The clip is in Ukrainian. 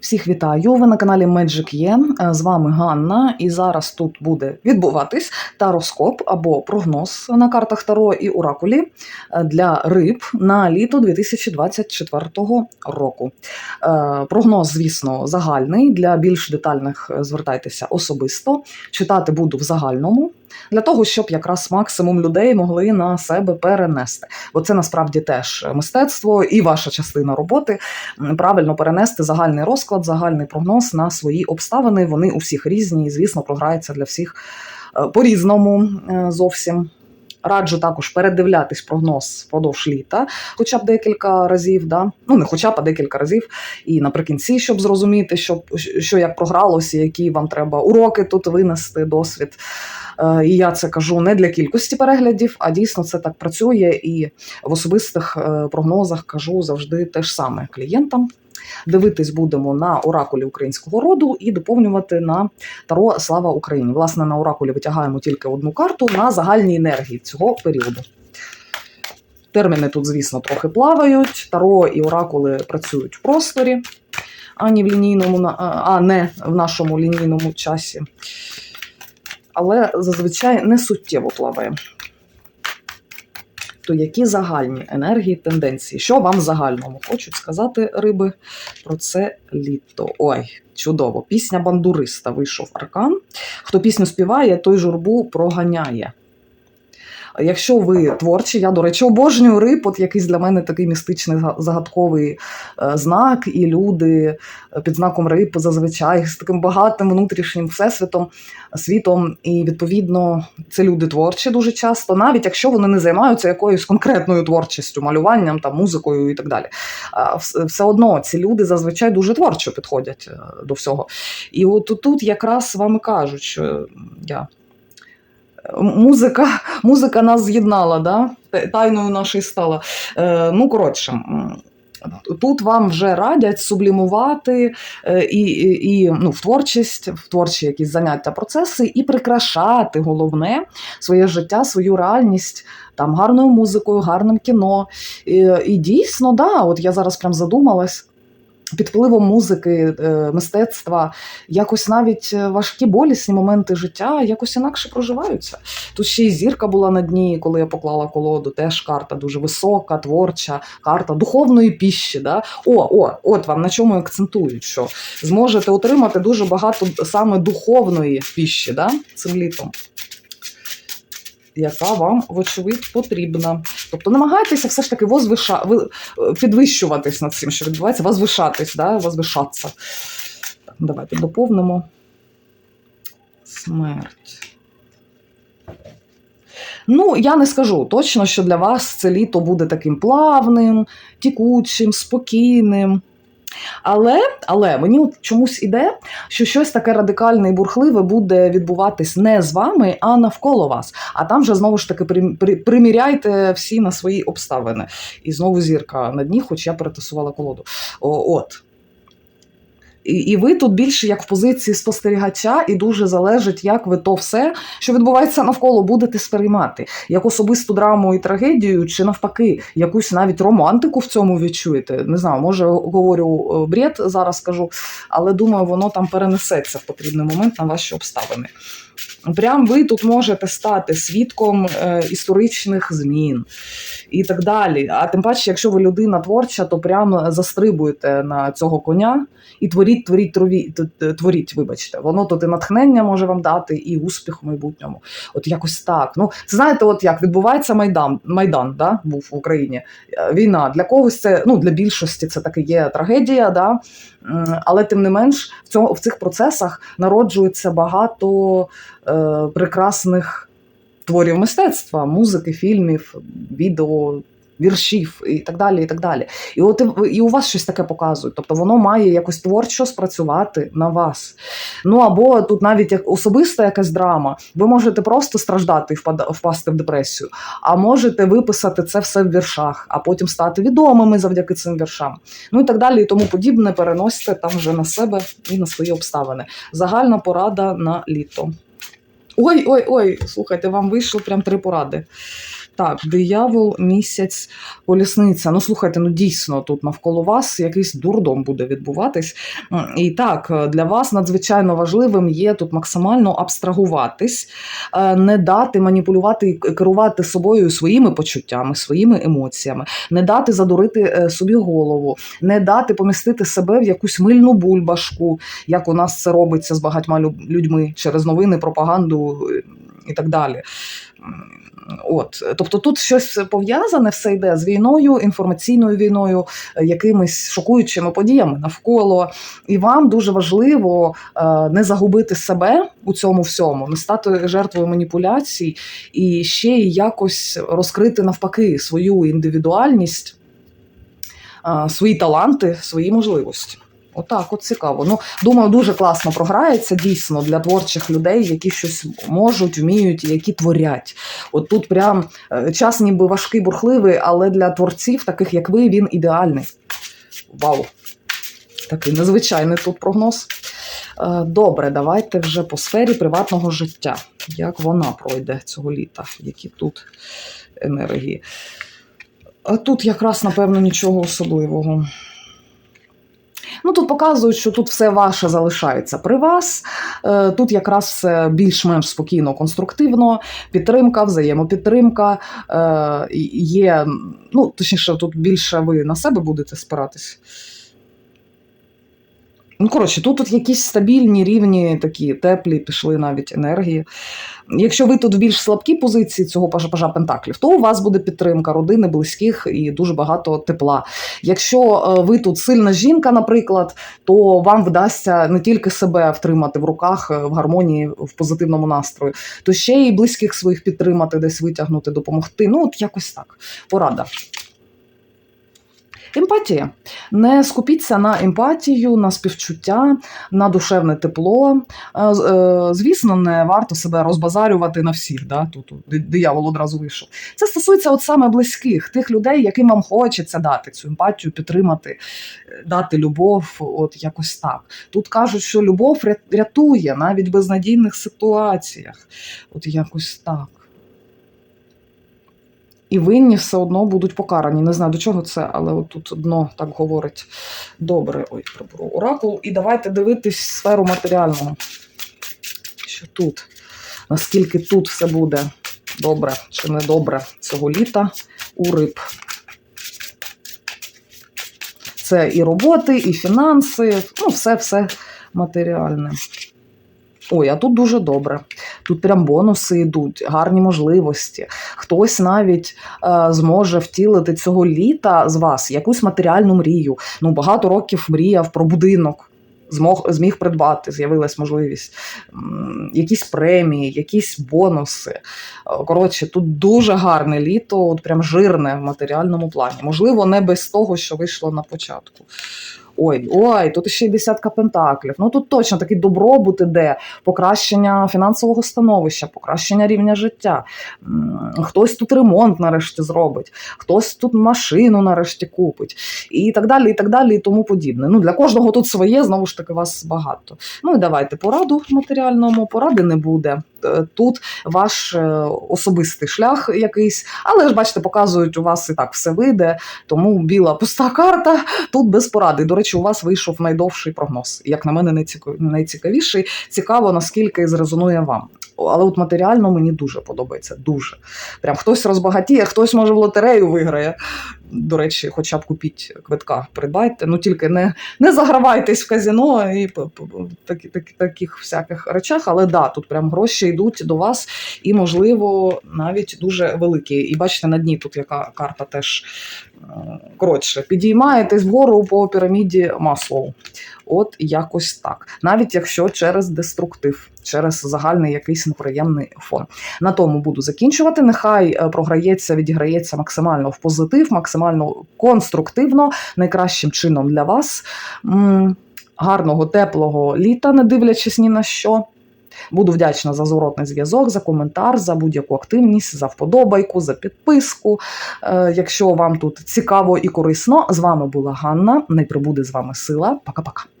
Всіх вітаю! Ви на каналі Magic Є. З вами Ганна, і зараз тут буде відбуватись тароскоп або прогноз на картах Таро і Оракулі для риб на літо 2024 року. Е, Прогноз, звісно, загальний. Для більш детальних е, звертайтеся особисто. Читати буду в загальному. Для того, щоб якраз максимум людей могли на себе перенести. Бо це насправді теж мистецтво і ваша частина роботи правильно перенести загальний розклад, загальний прогноз на свої обставини. Вони у всіх різні, і звісно, програється для всіх е, по-різному е, зовсім. Раджу також передивлятись прогноз впродовж літа, хоча б декілька разів, да? ну не хоча б а декілька разів, і наприкінці, щоб зрозуміти, що, що як програлося, які вам треба уроки тут винести, досвід. Е, І я це кажу не для кількості переглядів, а дійсно це так працює. І в особистих е, прогнозах кажу завжди те ж саме клієнтам. Дивитись будемо на оракулі українського роду і доповнювати на Таро Слава Україні. Власне, на оракулі витягаємо тільки одну карту на загальній енергії цього періоду. Терміни тут, звісно, трохи плавають. Таро і оракули працюють в просторі, а не в лінійному, а не в нашому лінійному часі. Але зазвичай не суттєво плаває. То які загальні енергії, тенденції? Що вам загальному хочуть сказати риби про це літо? Ой, чудово! Пісня бандуриста вийшов аркан. Хто пісню співає, той журбу проганяє. Якщо ви творчі, я, до речі, обожнюю риб, от якийсь для мене такий містичний загадковий е, знак, і люди е, під знаком риб зазвичай з таким багатим внутрішнім всесвітом, світом. І відповідно це люди творчі дуже часто, навіть якщо вони не займаються якоюсь конкретною творчістю, малюванням, там, музикою і так далі. Все одно ці люди зазвичай дуже творчо підходять е, до всього. І от тут якраз вам кажуть, що я. Музика, музика нас з'єднала, да? Тайною нашою стала. Е, ну, коротше, тут вам вже радять сублімувати е, і, і, і ну, в творчість, в творчі якісь заняття, процеси, і прикрашати головне своє життя, свою реальність там гарною музикою, гарним кіно. І, і дійсно, да, от я зараз прям задумалась. Під впливом музики, е, мистецтва, якось навіть е, важкі болісні моменти життя якось інакше проживаються. Тут ще й зірка була на дні, коли я поклала колоду. Теж карта дуже висока, творча, карта духовної піщі. Да? О, о, от вам на чому акцентують, що зможете отримати дуже багато саме духовної піщі да? цим літом. Яка вам, вочевидь, потрібна. Тобто намагайтеся все ж таки возвиша... підвищуватись над цим, що відбувається, возвишатись, да? возвишатися. Так, давайте доповнимо. Смерть. Ну, я не скажу точно, що для вас це літо буде таким плавним, тікучим, спокійним. Але, але мені от чомусь іде, що щось таке радикальне і бурхливе буде відбуватись не з вами, а навколо вас. А там вже знову ж таки при- при- приміряйте всі на свої обставини. І знову зірка на дні, хоч я перетасувала колоду. О, от. І, і ви тут більше як в позиції спостерігача, і дуже залежить, як ви то все, що відбувається навколо, будете сприймати, як особисту драму і трагедію, чи навпаки, якусь навіть романтику в цьому відчуєте. Не знаю, може говорю е, бред зараз скажу, але думаю, воно там перенесеться в потрібний момент на ваші обставини. Прям ви тут можете стати свідком е, історичних змін і так далі. А тим паче, якщо ви людина творча, то прям застрибуєте на цього коня і творіть, творіть, творіть, т- т- творіть, вибачте. Воно тут і натхнення може вам дати, і успіх в майбутньому. От якось так. Ну, знаєте, от як відбувається Майдан, Майдан да, був в Україні. Е, Війна для когось це, ну для більшості це таки є трагедія, да? Але тим не менш в, цьому, в цих процесах народжується багато е, прекрасних творів мистецтва, музики, фільмів, відео. Віршів і так далі, і так далі. І от і- у вас щось таке показують. Тобто воно має якось творчо спрацювати на вас. Ну або тут навіть як особиста якась драма. Ви можете просто страждати і впасти в депресію, а можете виписати це все в віршах, а потім стати відомими завдяки цим віршам. Ну і так далі, і тому подібне переносите там вже на себе і на свої обставини. Загальна порада на літо. Ой, ой, ой, слухайте, вам вийшло прям три поради. Так, диявол, місяць, колісниця. Ну, слухайте, ну дійсно тут навколо вас якийсь дурдом буде відбуватись. І так, для вас надзвичайно важливим є тут максимально абстрагуватись, е, не дати маніпулювати і керувати собою своїми почуттями, своїми емоціями, не дати задурити е, собі голову, не дати помістити себе в якусь мильну бульбашку, як у нас це робиться з багатьма людьми через новини, пропаганду е, і так далі. От, тобто тут щось пов'язане все йде з війною, інформаційною війною, е, якимись шокуючими подіями навколо. І вам дуже важливо е, не загубити себе у цьому всьому, не стати жертвою маніпуляцій і ще й якось розкрити навпаки свою індивідуальність, е, свої таланти, свої можливості. Отак, от цікаво. Ну, думаю, дуже класно програється дійсно для творчих людей, які щось можуть, вміють, які творять. От тут прям е, час ніби важкий, бурхливий, але для творців, таких як ви, він ідеальний. Вау! Такий незвичайний тут прогноз. Е, Добре, давайте вже по сфері приватного життя. Як вона пройде цього літа? Які тут енергії? А тут якраз, напевно, нічого особливого. Ну, тут показують, що тут все ваше залишається при вас. Е, Тут якраз все більш-менш спокійно, конструктивно, підтримка, взаємопідтримка. Е, Є, ну, точніше, тут більше ви на себе будете спиратись. Ну, коротше, тут, тут якісь стабільні рівні, такі теплі, пішли навіть енергії. Якщо ви тут в більш слабкій позиції цього пажа Пентаклів, то у вас буде підтримка родини, близьких і дуже багато тепла. Якщо е, ви тут сильна жінка, наприклад, то вам вдасться не тільки себе втримати в руках е, в гармонії, в позитивному настрої, то ще й близьких своїх підтримати, десь витягнути, допомогти. Ну, от якось так. Порада. Емпатія. Не скупіться на емпатію, на співчуття, на душевне тепло. Е, е, Звісно, не варто себе розбазарювати на всіх. Да? Тут диявол одразу вийшов. Це стосується от саме близьких, тих людей, яким вам хочеться дати цю емпатію, підтримати, дати любов. От якось так. Тут кажуть, що любов рятує навіть в безнадійних ситуаціях. От якось так. І винні все одно будуть покарані. Не знаю до чого це, але от тут дно так говорить. Добре, ой, приберу оракул. І давайте дивитись сферу матеріального. Що тут? Наскільки тут все буде добре чи не добре цього літа у риб. Це і роботи, і фінанси, ну, все-все матеріальне. Ой, а тут дуже добре. Тут прям бонуси йдуть, гарні можливості. Хтось навіть е, зможе втілити цього літа з вас якусь матеріальну мрію. Ну, багато років мріяв про будинок. Змог зміг придбати, з'явилась можливість, якісь премії, якісь бонуси. Е, Коротше, тут дуже гарне літо, от прям жирне в матеріальному плані. Можливо, не без того, що вийшло на початку. Ой, ой, тут ще й десятка пентаклів. Ну тут точно такий добробут іде, покращення фінансового становища, покращення рівня життя. Хтось тут ремонт нарешті зробить, хтось тут машину нарешті купить, і так далі, і так далі, і тому подібне. Ну для кожного тут своє, знову ж таки, вас багато. Ну і давайте пораду матеріальному, поради не буде. Е, Тут ваш е, особистий шлях якийсь, але ж бачите, показують, у вас і так все вийде, тому біла пуста карта тут без поради. До речі, у вас вийшов найдовший прогноз. Як на мене, найцікавіший. Цікаво, наскільки зрезонує вам. Але от матеріально мені дуже подобається. Дуже. Прям хтось розбагатіє, хтось може в лотерею виграє. До речі, хоча б купіть квитка, придбайте. Ну тільки не, не загравайтесь в казіно і такі, такі, таких всяких речах. Але да, тут прям гроші йдуть до вас, і, можливо, навіть дуже великі. І бачите, на дні тут яка карта теж е, коротше, підіймаєтесь вгору по піраміді Маслоу. От якось так. Навіть якщо через деструктив, через загальний якийсь неприємний фон. На тому буду закінчувати. Нехай е, програється, відіграється максимально в позитив, максимально конструктивно, найкращим чином для вас. Гарного, теплого літа, не дивлячись ні на що. Буду вдячна за зворотний зв'язок, за коментар, за будь-яку активність, за вподобайку, за підписку. Е, якщо вам тут цікаво і корисно, з вами була Ганна. Не прибуде з вами сила. Пока-пока.